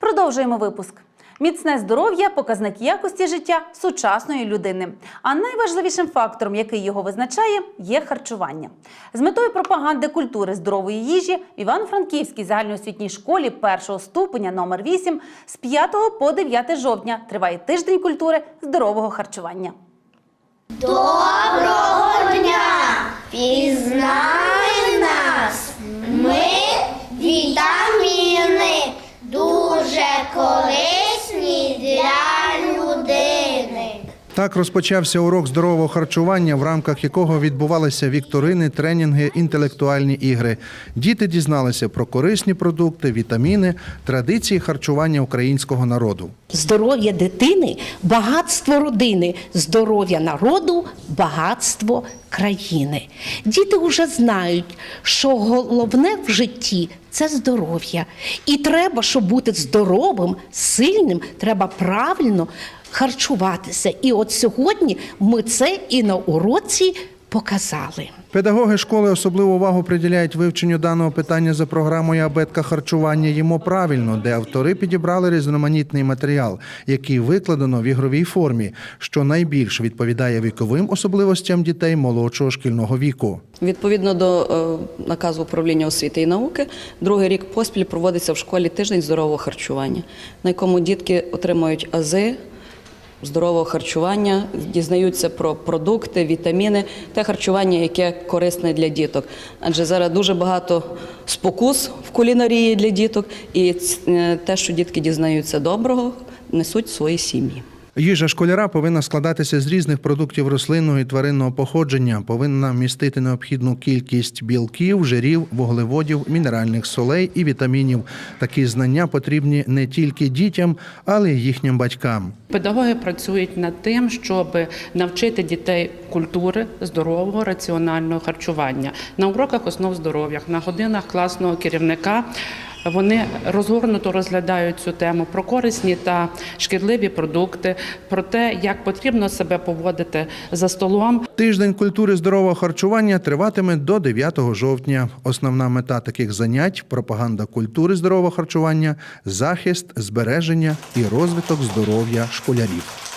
Продовжуємо випуск. Міцне здоров'я показник якості життя сучасної людини. А найважливішим фактором, який його визначає, є харчування. З метою пропаганди культури здорової їжі в Івано-Франківській загальноосвітній школі першого ступеня номер 8 з 5 по 9 жовтня триває тиждень культури здорового харчування. Доброго дня! Пізнай нас! Ми вітаміни корисні для людини. Так розпочався урок здорового харчування, в рамках якого відбувалися вікторини, тренінги, інтелектуальні ігри. Діти дізналися про корисні продукти, вітаміни, традиції харчування українського народу. Здоров'я дитини багатство родини, здоров'я народу багатство країни. Діти вже знають, що головне в житті це здоров'я. І треба, щоб бути здоровим, сильним, треба правильно харчуватися. І от сьогодні ми це і на уроці показали. Педагоги школи особливу увагу приділяють вивченню даного питання за програмою абетка харчування їмо правильно, де автори підібрали різноманітний матеріал, який викладено в ігровій формі, що найбільш відповідає віковим особливостям дітей молодшого шкільного віку. Відповідно до е, наказу управління освіти і науки, другий рік поспіль проводиться в школі тиждень здорового харчування, на якому дітки отримують ази здорового харчування, дізнаються про продукти, вітаміни, те харчування, яке корисне для діток. Адже зараз дуже багато спокус в кулінарії для діток, і е, те, що дітки дізнаються доброго, несуть свої сім'ї. Їжа школяра повинна складатися з різних продуктів рослинного і тваринного походження, повинна містити необхідну кількість білків, жирів, вуглеводів, мінеральних солей і вітамінів. Такі знання потрібні не тільки дітям, але й їхнім батькам. Педагоги працюють над тим, щоб навчити дітей культури здорового раціонального харчування на уроках основ здоров'я, на годинах класного керівника. Вони розгорнуто розглядають цю тему про корисні та шкідливі продукти, про те, як потрібно себе поводити за столом. Тиждень культури здорового харчування триватиме до 9 жовтня. Основна мета таких занять пропаганда культури здорового харчування, захист, збереження і розвиток здоров'я школярів.